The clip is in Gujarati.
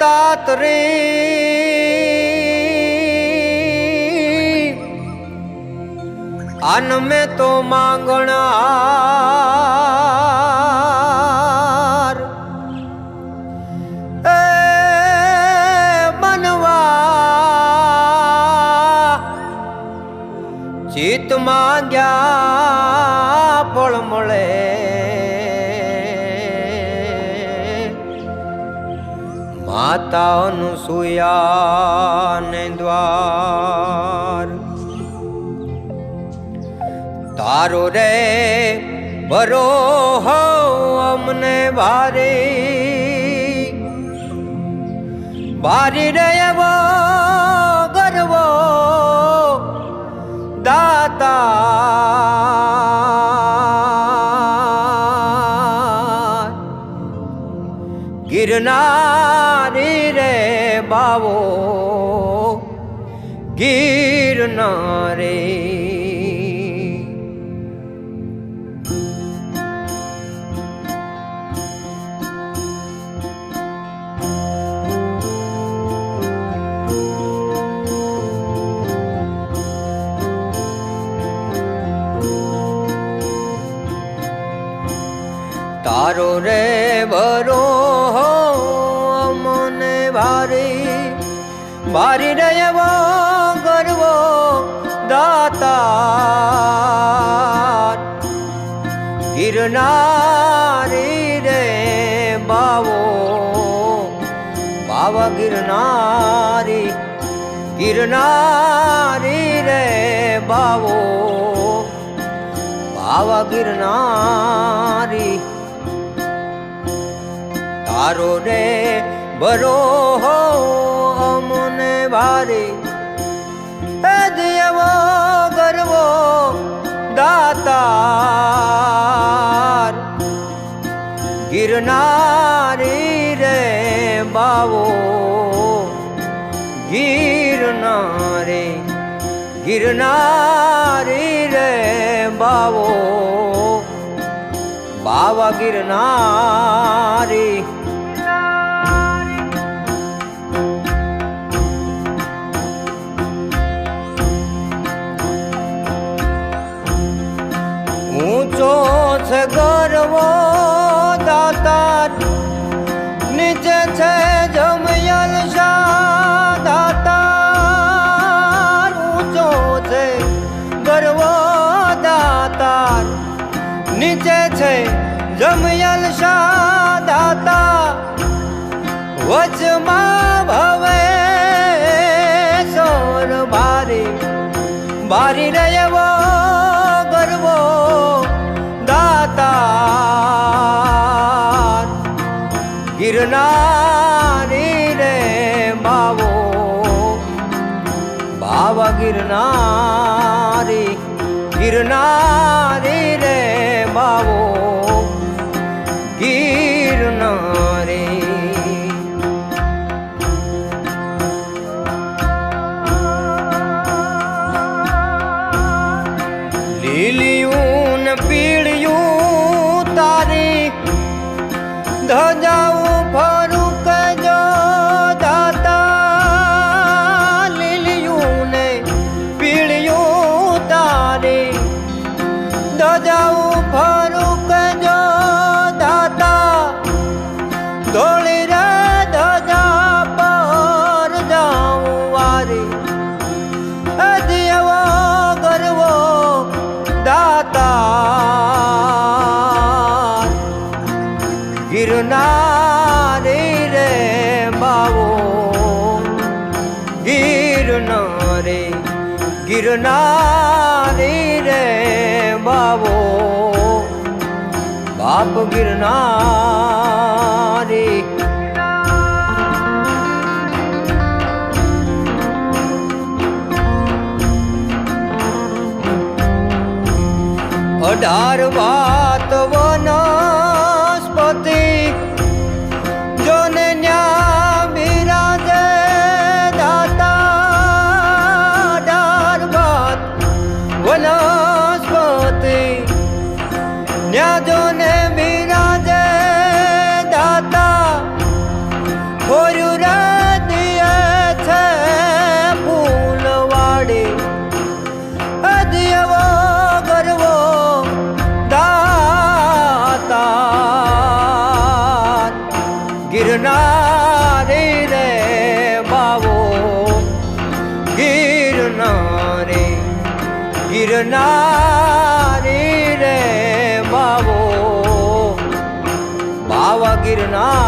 તાતરી અન મેં તો માંગણાર. બનવા ચિત માંગ્યા ફળ માતા અનુસૂયા ને દ્વાર. તારો રે ભરો હો અમને ભારે ભારી રે એવો બાવો ગિરનારી તારો રે ભરો ભારી રે એવો ગરવો દાતા ગિરનારી રે બાવો, બાવા ગિરનારી. ગિરનારી રે બાવો, બાવા ગિરનારી. તારો રે બરો ભારી એ દેવો ગરવો દાતાર. ગિરનારી રે બાવો ગિરનારે ગિરનારી રે બાવો. બાવા ગિરનારી છે ગરવો દાતાર. નીચે છે જમયલ શાહ દાતાર. ઊંચો છે ગરવો દાતાર. નીચે છે જમયલ શાહ દાતા વચમાં ભવે સોર બારી. બારી ગિરનારી રે બાવો. બાવા ગિરનારી ગિરનારી રે બાવો. ગિરનારી. લીલિયું ગિરનારી રે બાવો. ગિરનારી ગિરનારી રે બાવો. બાપ ગિરનારી. અઢાર વાત ગિરનારી રે બાવો. ગિરનારી ગિરનારી રે બાવો. બાવા ગિરનાર